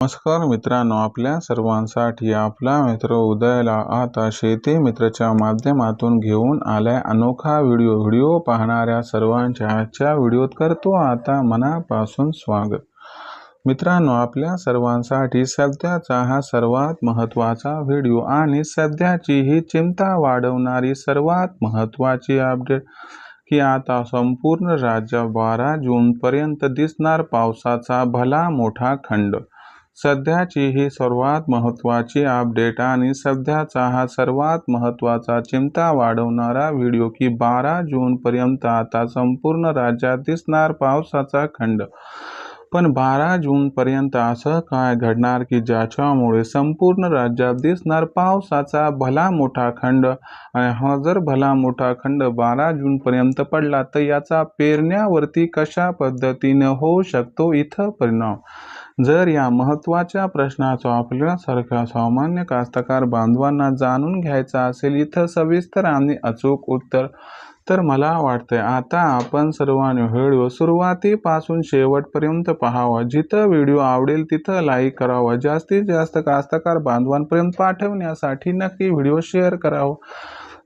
नमस्कार मित्रांनो आपल्या सर्वांसाठी आपला मित्र उदयला आता शेती मित्रच्या माध्यमातून घेऊन आलाय. अनोखा व्हिडिओ व्हिडिओ पाहणाऱ्या सर्वांच्या आजच्या व्हिडिओत करतो आता मनापासून स्वागत. मित्रांनो आपल्या सर्वांसाठी सध्याचा हा सर्वात महत्त्वाचा व्हिडिओ आणि सध्याची ही चिंता वाढवणारी सर्वात महत्त्वाची अपडेट की आता संपूर्ण राज्य बारा जूनपर्यंत दिसणार पावसाचा भला मोठा खंड. सध्याची ही सर्वात महत्त्वाची अपडेट आणि सध्याचा हा सर्वात महत्त्वाचा चिंता वाढवणारा व्हिडिओ की बारा जूनपर्यंत आता संपूर्ण राज्यात दिसणार पावसाचा खंड. पण बारा जूनपर्यंत असं काय घडणार की ज्याच्यामुळे संपूर्ण राज्यात दिसणार पावसाचा भला मोठा खंड? आणि हा जर भला मोठा खंड बारा जूनपर्यंत पडला तर याचा पेरण्यावरती कशा पद्धतीनं होऊ शकतो इथं परिणाम? जर या महत्त्वाच्या प्रश्नाचा आपल्यासारख्या सामान्य कास्तकार बांधवांना जाणून घ्यायचा असेल इथं सविस्तर आणि अचूक उत्तर तर मला वाटतंय आता आपण सर्वांनी व्हिडिओ सुरुवातीपासून शेवटपर्यंत पाहावा. जिथं व्हिडिओ आवडेल तिथं लाईक करावा. जास्तीत जास्त कास्तकार बांधवांपर्यंत पाठवण्यासाठी नक्की व्हिडिओ शेअर करावा.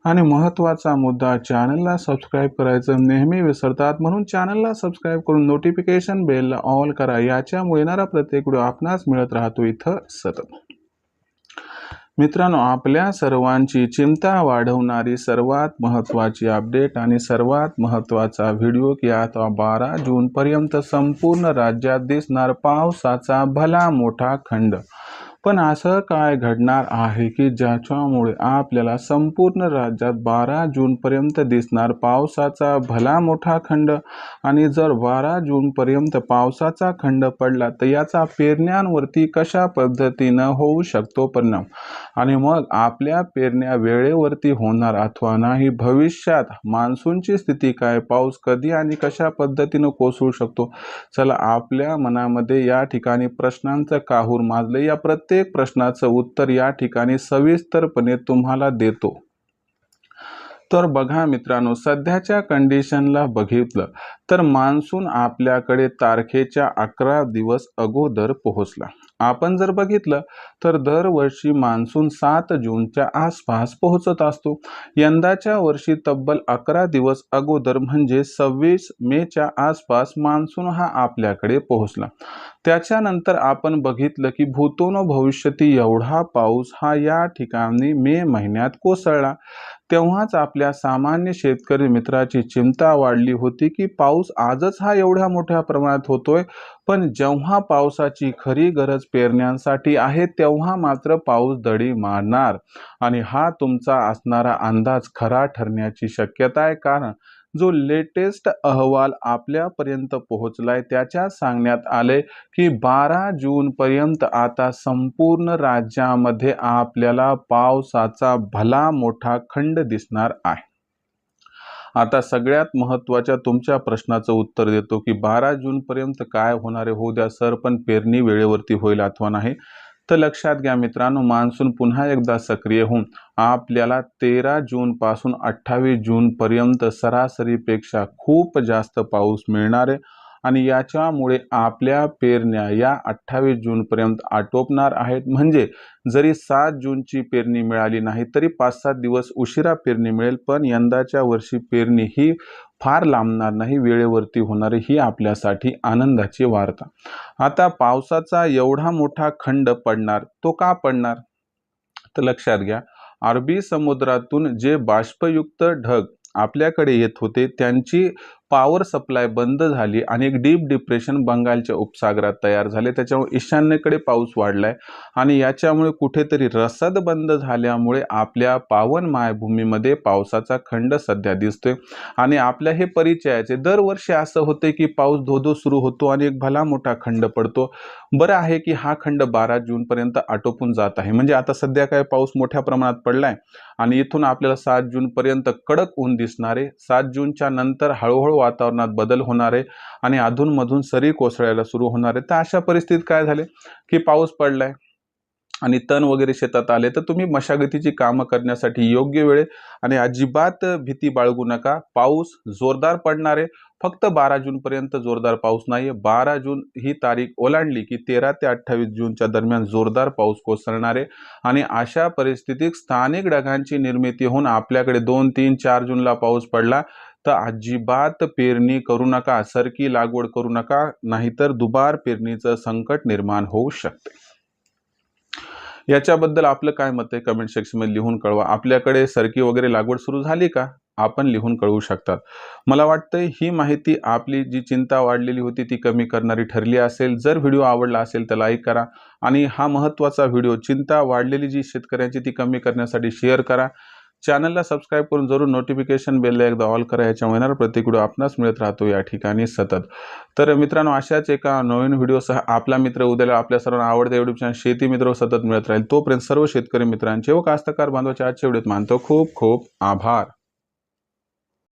आणि महत्त्वाचा मुद्दा चॅनलला सबस्क्राईब करायचं नेहमी विसरतात म्हणून चॅनलला सबस्क्राईब करून नोटिफिकेशन बेलला ऑल करा. याच्यामुळे येणारा प्रत्येक व्हिडिओ आपणास मिळत राहतो इथं सतत. मित्रांनो आपल्या सर्वांची चिंता वाढवणारी सर्वात महत्त्वाची अपडेट आणि सर्वात महत्त्वाचा व्हिडिओ की आता बारा जूनपर्यंत संपूर्ण राज्यात दिसणार पावसाचा भला मोठा खंड. पण असं काय घडणार आहे की ज्याच्यामुळे आपल्याला संपूर्ण राज्यात बारा जूनपर्यंत दिसणार पावसाचा भला मोठा खंड? आणि जर बारा जूनपर्यंत पावसाचा खंड पडला तर याचा पेरण्यांवरती कशा पद्धतीनं होऊ शकतो परिणाम? आणि मग आपल्या पेरण्या वेळेवरती होणार अथवा नाही भविष्यात मान्सूनची स्थिती काय पाऊस कधी आणि कशा पद्धतीनं कोसळू शकतो? चला आपल्या मनामध्ये या ठिकाणी प्रश्नांचं काहूर माजलं. या प्रत्येक प्रश्नाचं उत्तर या ठिकाणी सविस्तरपणे तुम्हाला देतो. तर बघा मित्रांनो सध्याच्या कंडिशनला बघितलं तर मान्सून आपल्याकडे तारखेच्या अकरा दिवस अगोदर पोहोचला. आपण जर बघितलं तर दरवर्षी मान्सून सात जूनच्या आसपास पोहोचत असतो. यंदाच्या वर्षी तब्बल अकरा दिवस अगोदर म्हणजे सव्वीस मेच्या आसपास मान्सून हा आपल्याकडे पोहोचला. त्याच्यानंतर आपण बघितलं की भूतोन भविष्यती एवढा पाऊस हा या ठिकाणी मे महिन्यात कोसळला. तेव्हाच आपल्या सामान्य शेतकरी मित्राची चिंता वाढली होती की पाऊस आजच हा एवढ्या मोठ्या प्रमाणात होतोय पण जेव्हा पावसाची खरी गरज पेरण्यांसाठी आहे तेव्हा मात्र पाऊस दडी मारणार. आणि हा तुमचा असणारा अंदाज खरा ठरण्याची शक्यता आहे कारण जो लेटेस्ट अहवाल आपल्यापर्यंत पोहोचलाय त्याच्यात सांगण्यात आले की बारा जूनपर्यंत आता संपूर्ण राज्यामध्ये आपल्याला पावसाचा भला मोठा खंड दिसणार आहे. आता सगळ्यात महत्त्वाच्या तुमच्या प्रश्नाचं उत्तर देतो की बारा जूनपर्यंत काय होणारे होऊ द्या सर पण पेरणी वेळेवरती होईल अथवा नाही. तर लक्षात घ्या मित्रांनो मान्सून पुन्हा एकदा सक्रिय होऊन आपल्याला तेरा जूनपासून अठ्ठावीस जूनपर्यंत सरासरीपेक्षा खूप जास्त पाऊस मिळणार आहे. आणि याच्यामुळे आपल्या पेरण्या या अठ्ठावीस जूनपर्यंत आटोपणार आहेत. म्हणजे जरी सात जूनची पेरणी मिळाली नाही तरी पाच सात दिवस उशिरा पेरणी मिळेल पण यंदाच्या वर्षी पेरणी ही फार लांबणार नाही वेळेवरती होणारी ही आपल्यासाठी आनंदाची वार्ता. आता पावसाचा एवढा मोठा खंड पडणार तो का पडणार? तर लक्षात घ्या अरबी समुद्रातून जे बाष्पयुक्त ढग आपल्याकडे येत होते त्यांची पॉवर सप्लाय बंद झाली आणि एक डीप डिप्रेशन बंगालच्या उपसागरात तयार झाले. त्याच्यामुळे ईशान्येकडे पाऊस वाढलाय आणि याच्यामुळे कुठेतरी रसद बंद झाल्यामुळे आपल्या पावन मायभूमीमध्ये पावसाचा खंड सध्या दिसतोय. आणि आपल्या हे परिचयाचे दरवर्षी असं होते की पाऊस धोधो सुरू होतो आणि एक भला मोठा खंड पडतो. बरं आहे की हा खंड बारा जूनपर्यंत आटोपून जात आहे. म्हणजे आता सध्या काय पाऊस मोठ्या प्रमाणात पडलाय आणि इथून आपल्याला सात जूनपर्यंत कडक ऊन दिसणारे सात जूनच्या नंतर हळूहळू वातावरणात बदल होणार आहे आणि अधूनमधून सरी कोसळायला सुरू होणार आहे. तर अशा परिस्थितीत काय झाले? की पाऊस पडलाय आणि तण वगैरे शेतात आले तर तुम्ही मशागतीची कामं करण्यासाठी योग्य वेळे आणि अजिबात भीती बाळगू नका. पाऊस जोरदार पडणार आहे. फक्त बारा जूनपर्यंत जोरदार पाऊस नाही आहे बारा जून ही तारीख ओलांडली की तेरा ते अठ्ठावीस जूनच्या दरम्यान जोरदार पाऊस कोसळणार आहे. आणि अशा परिस्थितीत स्थानिक ढगांची निर्मिती होऊन आपल्याकडे दोन तीन चार जूनला पाऊस पडला तर अजिबात पेरणी करू नका सरकी लागवड करू नका नाहीतर दुबार पेरणीचं संकट निर्माण होऊ शकते. याच्याबद्दल आपलं काय मत आहे? कमेंट सेक्शनमध्ये लिहून कळवा. आपल्याकडे सरकी वगैरे लागवड सुरू झाली का? आपण लिहून कळवू शकतात. मला वाटतं ही माहिती आपली जी चिंता वाढलेली होती ती कमी करणारी ठरली असेल. जर व्हिडिओ आवडला असेल तर लाईक करा आणि हा महत्त्वाचा व्हिडिओ चिंता वाढलेली जी शेतकऱ्यांची ती कमी करण्यासाठी शेअर करा. चॅनलला सबस्क्राईब करून जरूर नोटिफिकेशन बेलला एकदा ऑल करा याच्यामुळे येणार प्रत्येक व्हिडिओ आपणास मिळत राहतो या ठिकाणी सतत. तर मित्रांनो अशाच एका नवीन व्हिडिओसह आपला मित्र उद्याला आपल्या सर्वांना आवडते युट्यूब चॅनल शेती मित्र सतत मिळत राहील. तोपर्यंत सर्व शेतकरी मित्रांचे व कास्तकार बांधवाच्या आजच्या व्हिडिओत मानतो खूप खूप आभार.